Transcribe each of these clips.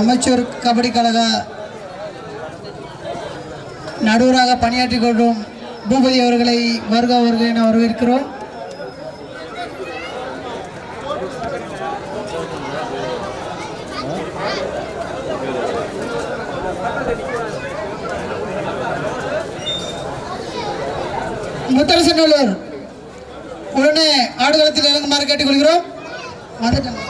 அமைச்சர் கபடி கழக நடுவராக பணியாற்றிக் கொள்ளும் பூபதி அவர்களை வருக வருக என வரவேற்கிறோம். முத்தரசநல்லூர் உடனே ஆடுகளத்தில் இறங்குமாறு கேட்டுக்கொள்கிறோம். வந்துட்டாங்க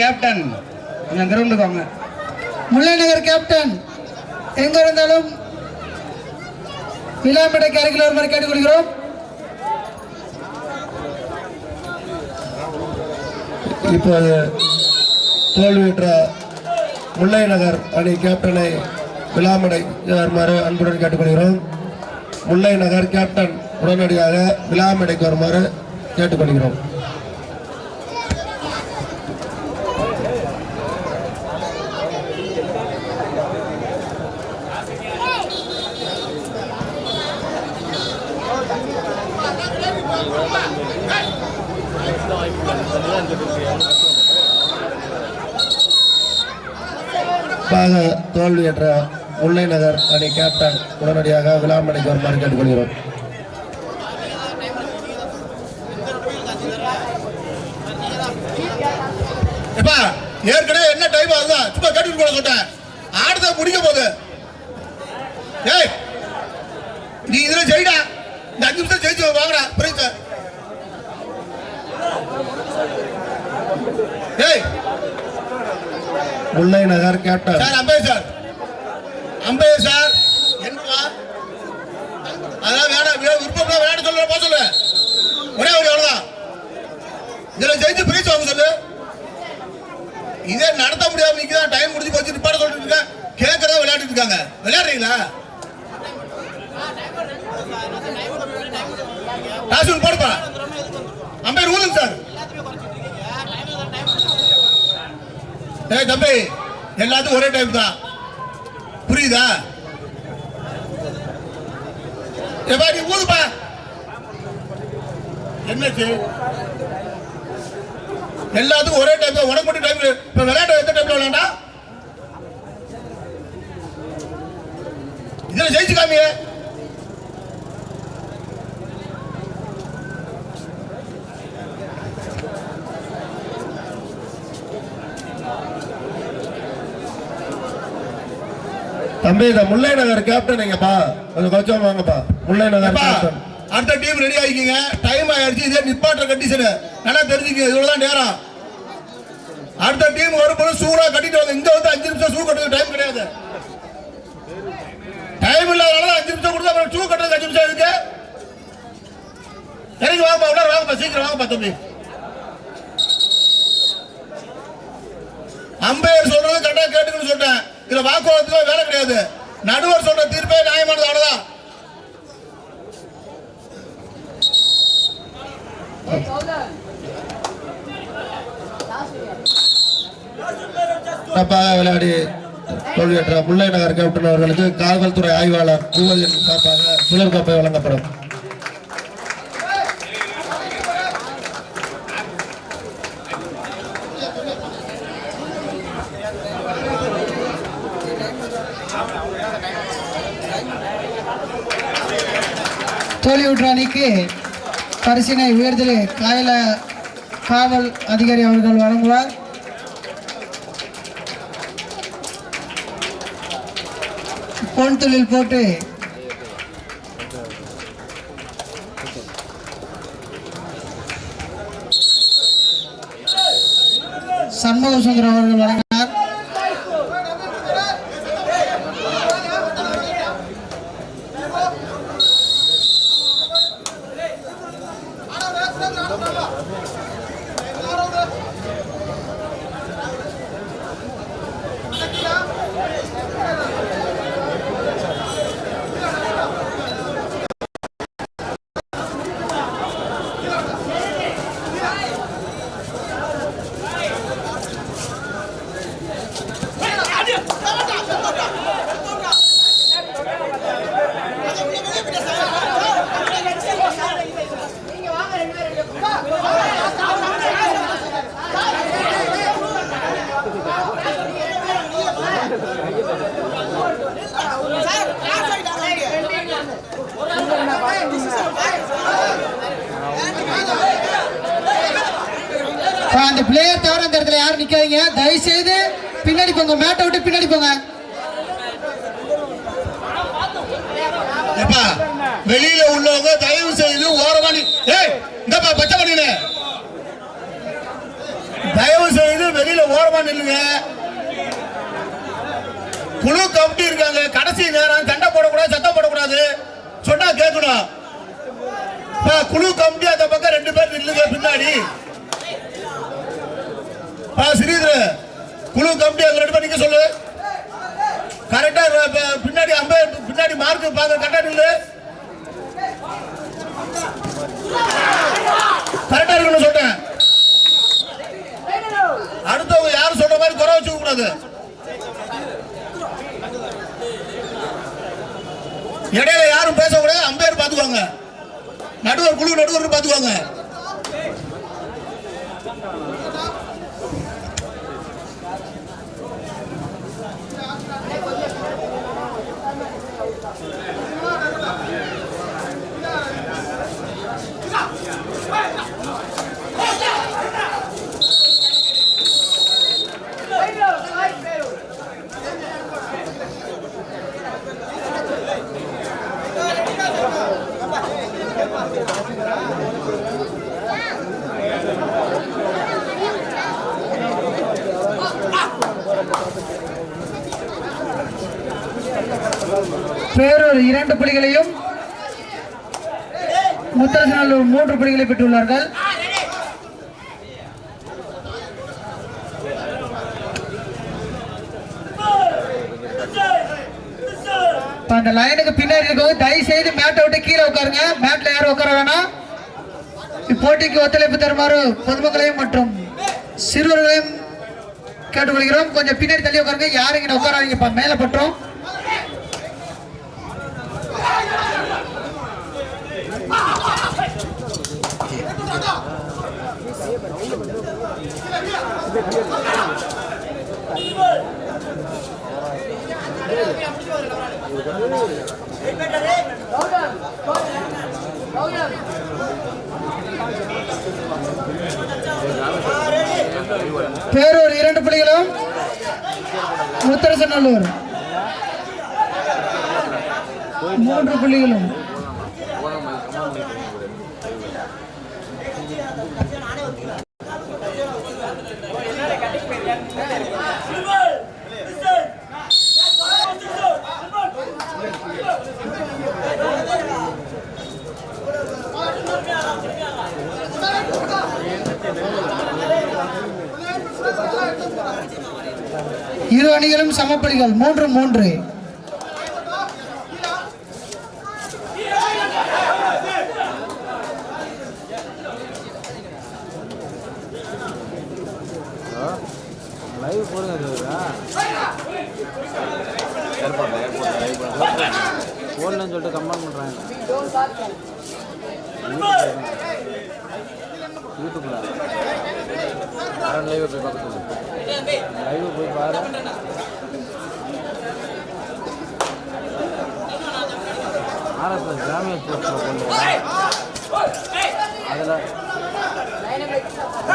கேப்டன் கொஞ்சம் கிரவுண்டுக்கு வாங்க. முல்லை நகர் கேப்டன் எங்க இருந்தாலும் விழாமடைக்கு அருகில் வருமாறு கேட்டுக்கொள்கிறோம். இப்போது தோல்வியுற்ற முல்லை நகர் அணி கேப்டனை விழாமடை வருமாறு அன்புடன் கேட்டுக்கொள்கிறோம். முல்லை நகர் கேப்டன் உடனடியாக விழாமடைக்கு வருமாறு கேட்டுக்கொள்கிறோம். பாக தோல்வியற்ற முல்லை நகர் அணி கேப்டன் உடனடியாக விழாமணிக்கு வருமாறு கேட்டுக்கொள்கிறோம். ஏற்கனவே என்ன டைம் ஆகுதா? சும்மா கேட்டுட்டு போட சொல்லிட்டேன் ஆடுத முடிக்க போகுது ஏய் நீ இதுல ஜெயிடா. இந்த அஞ்சு நிமிஷம் ஜெயிச்சு Mullai Nagar captain. Sir umpire sir. Umpire sir. என்னவா அதான் வேணாம். வே- விருப்பம்னா சொல்ல போக சொல்லு. ஒரே ஒரு அவ்வளவுதான் இதுல ஜெயிச்சு பிரைஸ் வாங்க சொல்லு. இதே நடத்த முடியாம நீங்க தான் டைம் முடிஞ்சு போச்சு நிப்பாட சொல்லிட்டு இருக்க. கேட்கறதா விளையாடிட்டு இருக்காங்க. விளையாடுறீங்களா? ராசுன் போடுப்பா. அம்பையர் ஊதுங்க சார். ஏய் தம்பி எல்லாத்துக்கும் ஒரே டைம் தான். புரியுதா? எப்பா நீ ஊதுப்பா என்னாச்சு? எல்லாத்துக்கும் ஒரே டைம் தான். உனக்கு மட்டும் டைம் இப்ப விளையாட்டு எந்த டைம்ல விளையாண்டா? இதுல ஜெயிச்சு காமியே தம்பி இந்த முல்லை நகர் கேப்டன் எங்கப்பா கொஞ்சம் கொஞ்சம் வாங்கப்பா. முல்லை நகர் கேப்டன் அடுத்த டீம் ரெடி ஆகிக்கங்க டைம் ஆயிடுச்சு இதே நிப்பாட்டுற கண்டிஷன் நல்லா தெரிஞ்சுக்க இவ்வளவுதான் நேரம். அடுத்த டீம் வரும்போது சூடா கட்டிட்டு வாங்க. இங்க வந்து அஞ்சு நிமிஷம் ஷூ கட்டுறது டைம் கிடையாது. டைம் இல்லாதனால அஞ்சு நிமிஷம் கொடுத்தா அப்புறம் ஷூ கட்டுறது அஞ்சு நிமிஷம் இருக்கு. இறங்கி வாங்கப்பா உள்ள வாங்கப்பா சீக்கிரம் வாங்கப்பா தம்பி. அம்பையர் சொல்றது கரெக்டா கேட்டுக்கணும்னு சொல்லிட்டேன் இதுல வாக்குவாதத்துல வேலை கிடையாது. நடுவர் சொல்ற தீர்ப்பே நியாயமானது அவ்வளவுதான். விளையாடி தோல்வியற்ற முல்லை நகர் கேப்டன் அவர்களுக்கு காவல்துறை ஆய்வாளர் பூவதியின் சார்பாக சுழல் கோப்பை வழங்கப்படும். கோலிவுட் அணிக்கு பரிசினை உயர்தல் காயல காவல் அதிகாரி அவர்கள் வழங்குவார். பொன் தொழில் போட்டு அந்த பிளேயர் தவிர அந்த இடத்துல யாரும் நிக்காதீங்க. தயவு செய்து பின்னாடி போங்க. மேட்டை விட்டு பின்னாடி போங்க. எப்பா வெளியில உள்ளவங்க தயவு செய்து ஓரமா ஏய் இந்தப்பா பச்சை பண்ணிடு தயவு செய்து வெளியில ஓரமா நில்லுங்க. குழு கமிட்டி இருக்காங்க. கடைசி நேரம் சண்டை போடக்கூடாது சத்தம் போடக்கூடாது. சொன்னா கேட்கணும். குழு கமிட்டி அந்த பக்கம் ரெண்டு பேர் நில்லுங்க பின்னாடி பா ஸ்ரீதர் குழு கமிட்டி அங்க ரெண்டு பேர் நிக்க சொல்லு. கரெக்டா பின்னாடி அம்பையர் பின்னாடி மார்க் பாக்க கரெக்டா நில்லு. கரெக்டா இருக்கணும் சொல்றேன் அடுத்தவங்க யாரும் சொல்ற மாதிரி குறை வச்சுக்க கூடாது. இடையில யாரும் பேசக்கூடாது அம்பேர் பாத்துக்குவாங்க. நடுவர் குழு நடுவர் பாத்துக்குவாங்க பேரூர் இரண்டு புள்ளிகளையும் முத்தரசநல்லூர் பெற்றுள்ளார்கள். அந்த லைனுக்கு பின்னாடி இருக்கவங்க தயவு செய்து மேட்டை விட்டு கீழே உட்காருங்க. மேட்ல யாரும் உட்கார வேணாம். இப்போட்டிக்கு ஒத்துழைப்பு தருமாறு பொதுமக்களையும் மற்றும் சிறுவர்களையும் கேட்டுக்கொள்கிறோம். கொஞ்சம் பின்னாடி தள்ளி உட்காருங்க. யாரும் இங்க உட்காராதீங்கப்பா மேல பட்டுரும். பேரூர் இரண்டு புள்ளிகளும் முத்தரசநல்லூர். மூன்று புள்ளிகளும் அணிகளும் சமப்படிகள் மூன்று மூன்று. லைவ் லைவ் போடலன்னு சொல்லிட்டு கமெண்ட் பண்ணுறாங்க யூடியூப்ல லைவ் போய் பார்க்க சொல்லுங்க லைவ் போய் பாரு ஆர்எஸ்எஸ் கிராமிய ஸ்போர்ட்ஸில் கொண்டு அதில்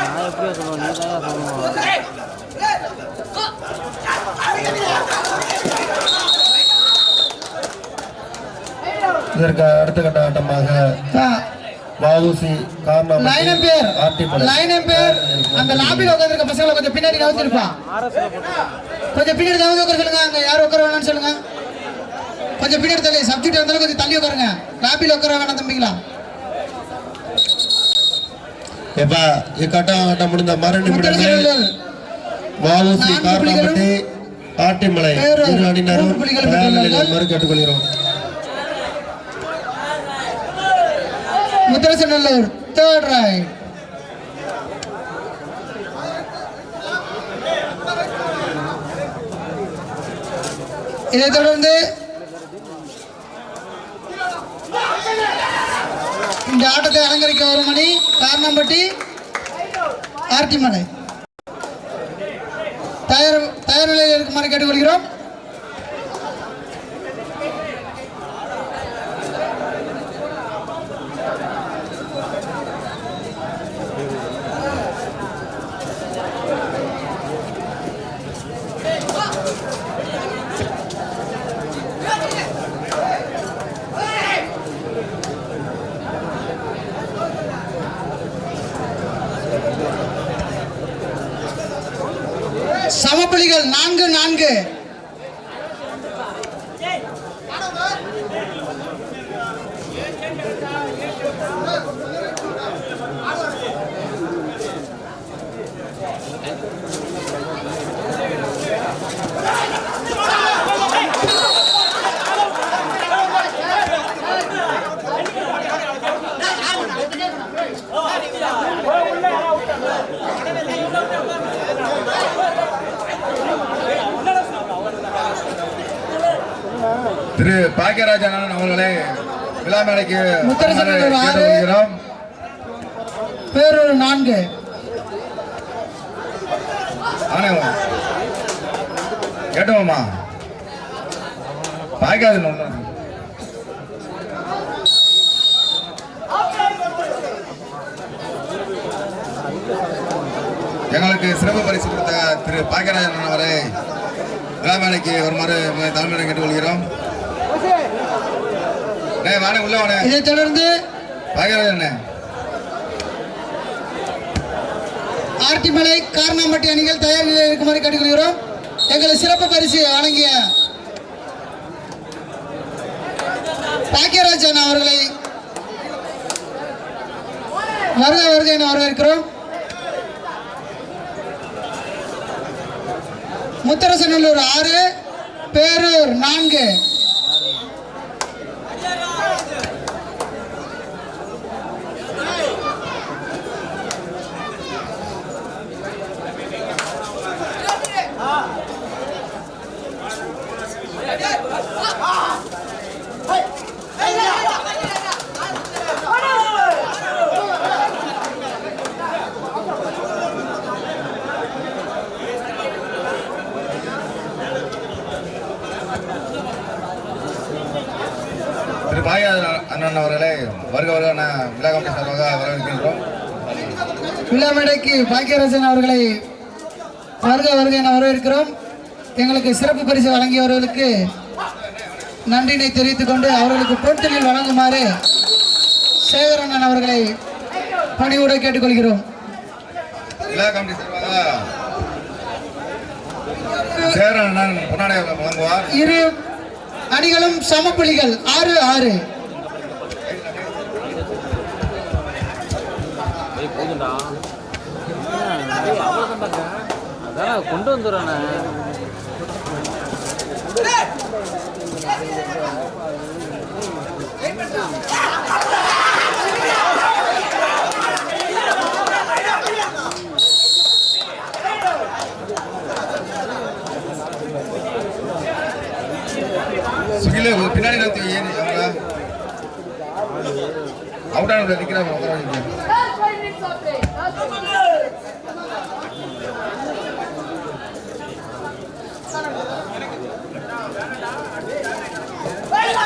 நான் எப்படியா சொல்லுவேன் நீ தான் சொல்லணும் இதற்கு அடுத்த கட்ட ஆட்டமாக வஉசி காரணம் லைன் பேர் ஆர்டிமலை லைன் பேர் அந்த லாபியில் உட்காந்துருக்க பசங்களை கொஞ்சம் பின்னாடி நகர்த்திருப்பான் கொஞ்சம் பின்னாடி தவிர உட்கார சொல்லுங்க. அங்க யாரும் உட்கார வேணாம்னு சொல்லுங்க. கொஞ்சம் பின்னாடி தள்ளி சப்ஜெக்ட் இருந்தாலும் கொஞ்சம் தள்ளி உட்காருங்க. லாபியில் உட்கார வேணாம் தம்பிங்களா? எப்பா இக்கட்டம் முடிந்த மறு முத்தரசநல்லூர் வஉசி காரணப்பட்டி ஆட்டிமலை பேரு இரு அணியினரும் மூன்று புள்ளிகள் தயார் நிலையில் பெற்றுள்ளார்கள். மறு கேட்டுக்கொள்கிறோம் முத்தரசநல்லூர் தேர்ட் ரைட் இதைத் தொடர்ந்து இந்த ஆட்டத்தை அலங்கரிக்க ஒரு மணி காரணம்பட்டி ஆர்த்திமலை. தயார் தயார் நிலையில் இருக்குமாறு கேட்டுக்கொள்கிறோம். சமப்பள்ளிகள் நான்கு நான்கு. திரு பாக்கியராஜன் அவர்களை விழா மேடைக்கு. பேரூர் நான்கு. ஆனவம். கேட்டோமா பாய்க்காது எங்களுக்கு சிறப்பு பரிசு கொடுத்த திரு பாக்கியராஜன் அவரை விழாமேடைக்கு வருமாறு உங்களை தலைமையை கேட்டுக்கொள்கிறோம். இதைத் தொடர்ந்து. ஆர்டிமலை காரணம்பட்டி அணிகள் தயார் நிலையில் இருக்குமாறு கேட்டுக்கொள்கிறோம். எங்களை சிறப்பு பரிசு வழங்கிய பாக்கியராஜன் அவர்களை வருக வருக என வரவேற்கிறோம். முத்தரசநல்லூர் ஆறு பேரூர் நான்கு. திரு பாக்கியராஜன் அண்ணன் அவர்களை வருக வருக என விழா கமிட்டி சார்பாக வரவேற்கின்றோம். விழா மேடைக்கு பாக்கியராஜன் அவர்களை வருக வருக என வரவேற்கிறோம். எங்களுக்கு சிறப்பு பரிசு வழங்கியவர்களுக்கு நன்றினை தெரிவித்துக் கொண்டு அவர்களுக்கு பொருத்தலில் வழங்குமாறு சேகரண்ணன் அவர்களை பணிவுட கேட்டுக்கொள்கிறோம். இரு அணிகளும் சமப்புள்ளிகள் ஆறு ஆறு போதும்டா ஏய் அவ்வளோதான்டாங்க அதான் பின்னாடி நிறுத்தி ஏன் அவங்க அவுட்டான நிற்கிறாங்க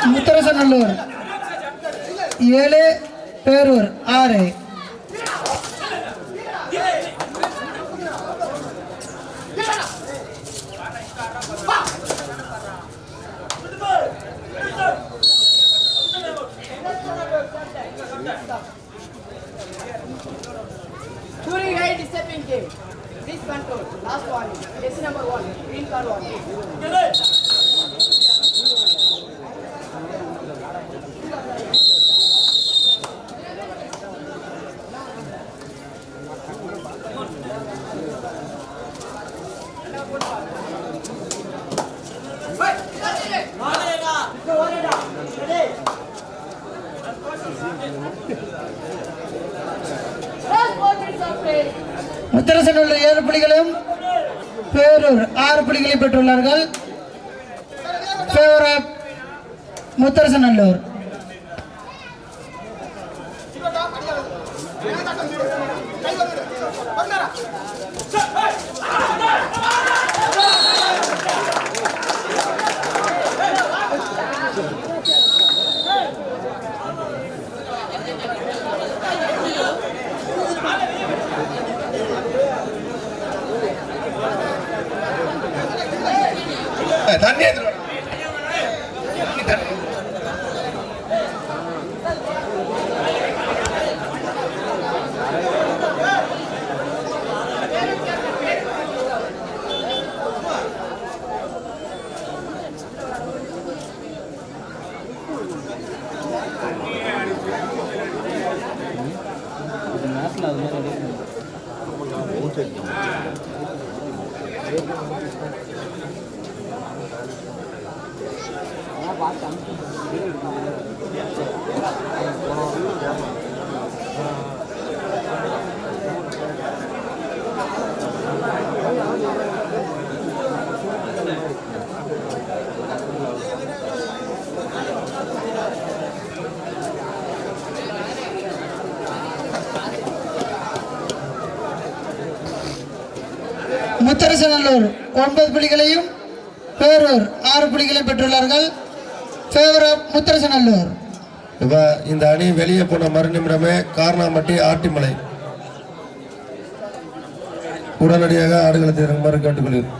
முத்தரசநல்லூர் ஏழு பேரூர் ஆறு. முத்தரசனுடைய ஏழு புலிகளும் பேரூர் ஆறு புள்ளிகளை பெற்றுள்ளார்கள். ஃபேவர் ஆஃப் முத்தரசநல்லூர் தண்ணி தண்ணி. முத்தரசநல்லூர் ஒன்பது புள்ளிகளையும் பேரூர் ஆறு புள்ளிகளையும் பெற்றுள்ளார்கள். Favour of Mutharasanallur. இப்போ இந்த அணி வெளியே போன மறுநிமிடமே காரணாமட்டி ஆட்டிமலை. உடனடியாக ஆடுகளத்தில் இறங்குமாறு கேட்டுக்கொள்கிறேன்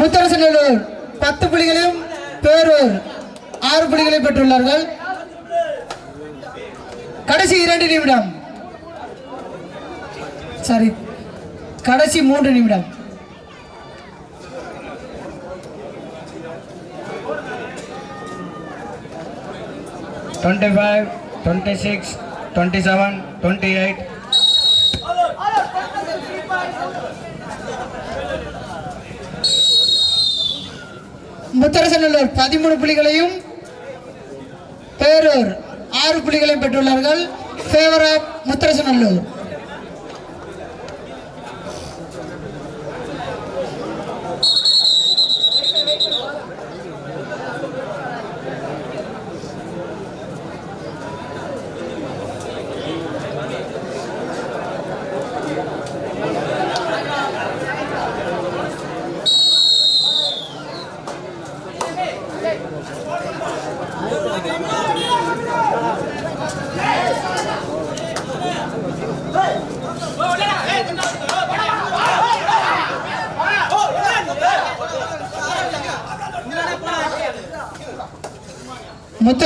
முத்தரசநல்லூர் பத்து புள்ளிகளையும் பேரூர் ஆறு புள்ளிகளை கடைசி இரண்டு நிமிடம். சாரி கடைசி மூன்று நிமிடம். Twenty five twenty six twenty seven twenty eight Mutharasanallur பதிமூணு புள்ளிகளையும் பேரூர் ஆறு புள்ளிகளையும் பெற்றுள்ளார்கள். Favour of Mutharasanallur.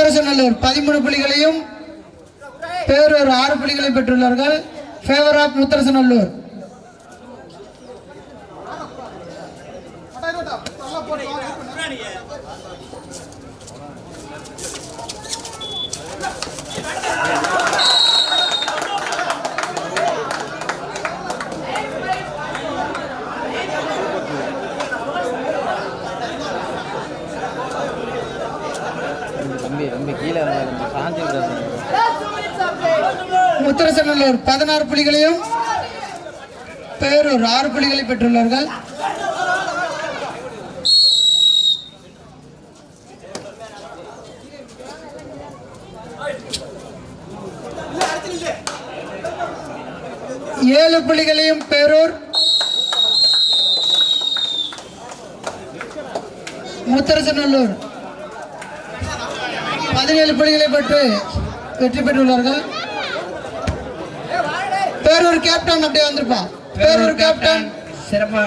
முத்தரசநல்லூர் பதிமூணு புள்ளிகளையும் பேரூர் ஆறு புள்ளிகளையும் பெற்றுள்ளார்கள். ஃபேவர் ஆஃப் முத்தரசநல்லூர் ஒரு பதினாறு புள்ளிகளையும் பேரூர் ஆறு புள்ளிகளை பெற்றுள்ளார்கள் ஏழு புள்ளிகளையும் பேரூர் முத்தரசநல்லூர். பதினேழு புள்ளிகளை பெற்று வெற்றி பெற்றுள்ளார்கள் பேரூர் கேப்டன் அப்படியே வந்திருப்பா. பேரூர் கேப்டன் சிறப்பா.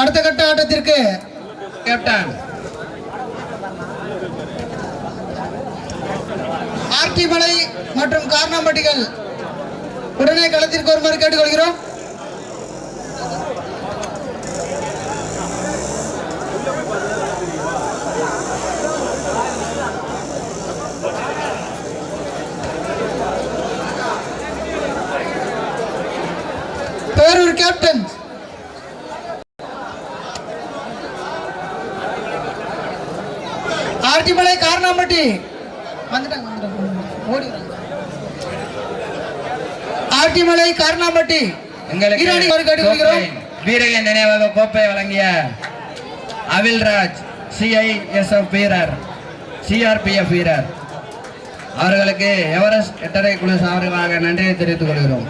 அடுத்த கட்ட ஆட்டத்திற்கு. கேப்டன் ஆர்டிமலை மற்றும் காரணம்பட்டிகள். உடனே களத்திற்கு வருமாறு கேட்டுக்கொள்கிறோம். கேப்டன் ஆர்டிமலை காரணாம்பட்டி. வந்துட்டாங்க வந்துட்டாங்க. ஓடிடுறாங்க. ஆர்டிமலை காரணாம்பட்டி. வீரரின் நினைவாக கோப்பை வழங்கிய அவில்ராஜ் சிஐஎஸ்எஃப் வீரர் சிஆர்பிஎஃப் வீரர். அவர்களுக்கு எவரெஸ்ட் எட்டரை குழு சார்பாக நன்றியை தெரிவித்துக் கொள்கிறோம்.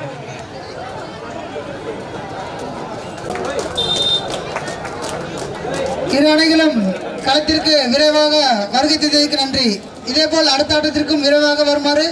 இரு அணிகளும் களத்திற்கு விரைவாக வருகை தந்ததற்கு நன்றி. இதேபோல் அடுத்த ஆட்டத்திற்கும் விரைவாக வருமாறு